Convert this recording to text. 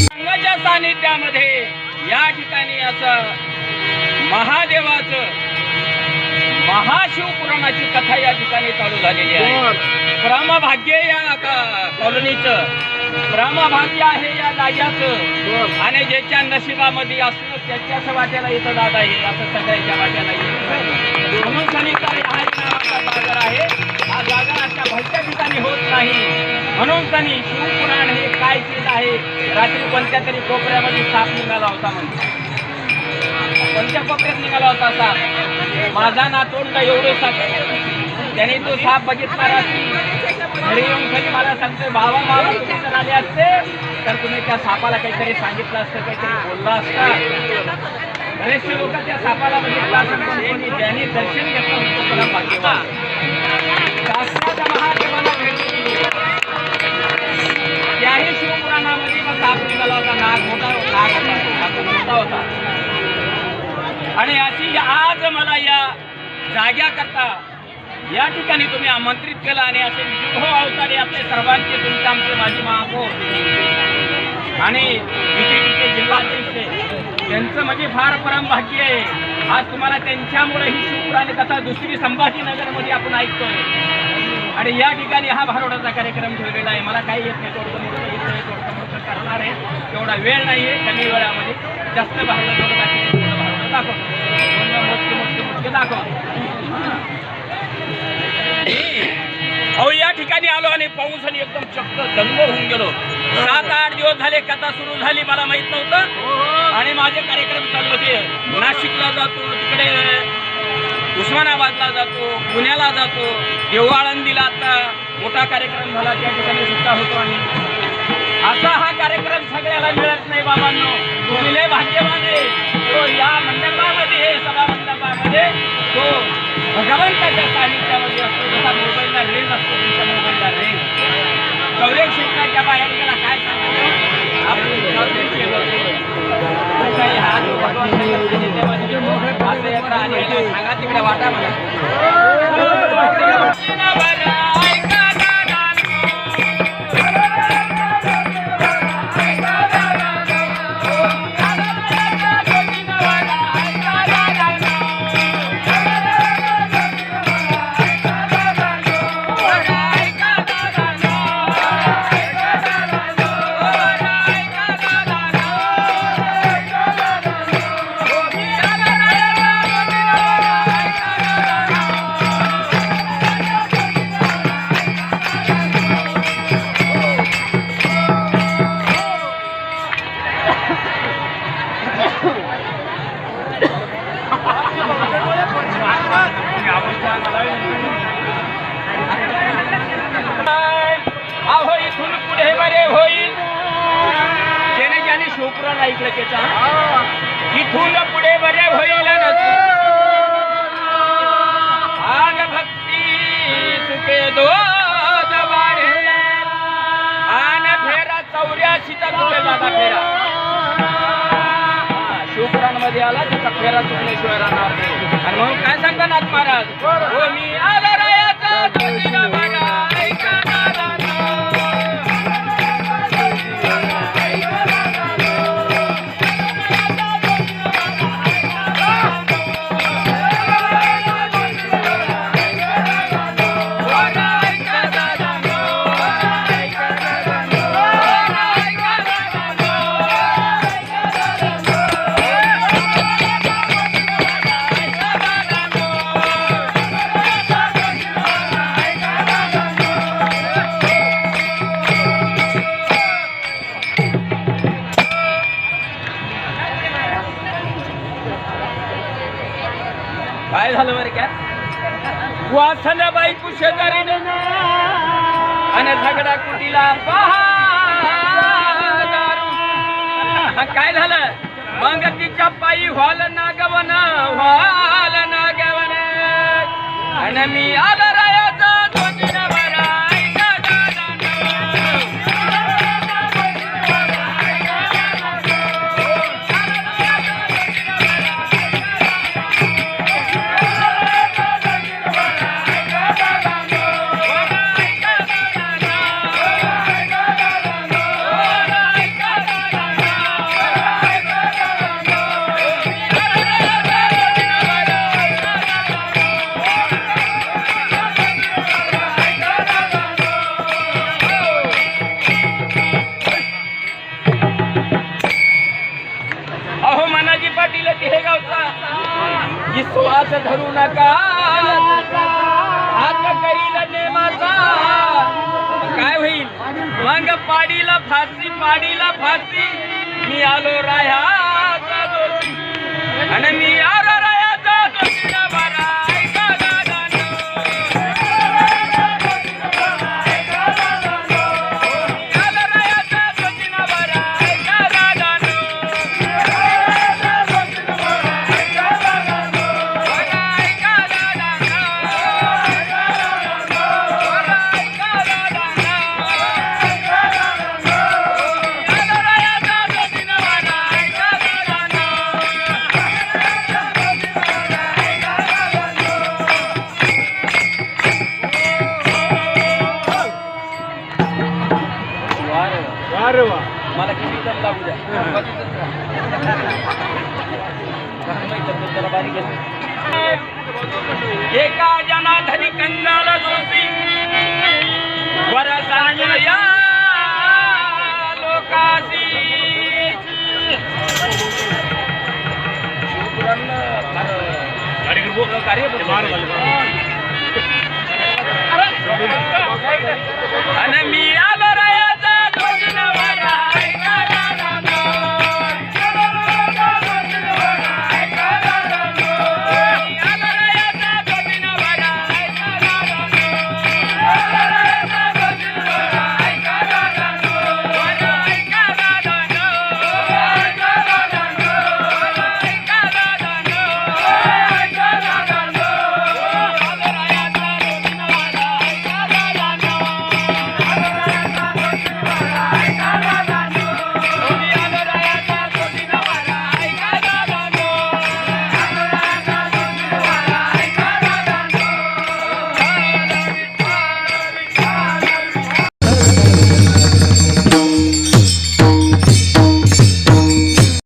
संघाच्या सानिध्यामध्ये या ठिकाणी असं महादेवाचं महाशिवपुराणाची कथा या ठिकाणी चालू झालेली आहे. ब्रह्मभाग्य या कॉलनीचं ब्रह्मभाग्य आहे या जाग्याचं आणि ज्याच्या नशिबामध्ये असलं त्याच्याच वाट्याला येतं दादा हे असं सगळ्यांच्या वाट्याला येत म्हणून म्हणून त्यांनी शिवपुराण हे काय चीज आहे? रात्री कोणत्या तरी कोपऱ्यामध्ये साप निघाला होता म्हणून कोणत्या कोपऱ्यात निघाला होता साप? माझा नातोंड एवढं साप त्याने तो साप बघितला घरी येऊन कधी मला सांगतोय भावा मला तुम्ही जर आले असते? तर तुम्ही त्या सापाला काहीतरी सांगितलं असतं काहीतरी बोलला असता. बरेचसे लोक त्या सापाला बघितला असं कोणी ज्यांनी दर्शन घेतलं होतं तुला भाग्यवान आणि अशी आज मला या जाग्याकरता या ठिकाणी तुम्ही आमंत्रित केलं आणि असे विभो अवतारे आपले सर्वांचे तुमचे आमचे माजी महापौर आणि बीजेपीचे जिल्हाध्यक्ष त्यांचं म्हणजे फार परम भाग्य आहे. आज तुम्हाला त्यांच्यामुळे ही शिवपुराणी कथा दुसरी संभाजीनगरमध्ये आपण ऐकतोय. आणि या ठिकाणी हा भारोडाचा कार्यक्रम ठेवलेला आहे. मला काही येत नाही थोडंसं मोठं येत नाही मोठं करणार आहे. तेवढा वेळ नाही आहे कमी वेळामध्ये. जास्त भारोडं अहो या ठिकाणी आलो आणि पाऊस आणि एकदम चक्क दंग होऊन गेलो. सात आठ दिवस झाले कथा सुरू झाली मला माहीत नव्हतं. आणि माझे कार्यक्रम चालू होते. नाशिकला जातो तिकडे उस्मानाबादला जातो पुण्याला जातो देवळाळंदीला आता मोठा कार्यक्रम झाला त्या ठिकाणी सुद्धा होतो आणि असा हा कार्यक्रम सगळ्याला मिळत नाही बाबांनो. तुम्ही लय भाग्यवान आहे. तो या म्हणजे तो भगवंताच्या सानिध्यामध्ये असतो जसा मोबाईलला रेंज असतो तुमच्या मोबाईलला रेंज चौरेक क्षेत्राच्या बाहेर गेला काय सांगतो आपण चौरेक क्षेत्र हा जो भगवंताच्या सानिध्यामध्ये असं एकदा आणि सांगा तिकडे वाटा मला ऐकलं त्याचा इथून पुढे बरे होईल आग भक्ती सुखे दोन वाढे. आन फेरा चौऱ्याशीचा दादा फेरा. आला त्याचा फेरा चुकल्याशिवाय राहणार आणि म्हणून काय सांगता नाथ महाराज? हो मी आला वासन बाई कुशेदारी आणि झगडा कुटीला पहा काय झालं? मग तिच्या पायी व्हाल ना गवन व्हाल ना गवन आणि मी आलं करील नेमाचा. काय होईल? मग पाडीला फाशी पाडीला फाशी मी आलो राया आणि मी आलो दम लागू द्या एका जनाधनी कंगाल जोशी वर या लोकाशी शिवपुराण फार कार्य आणि मी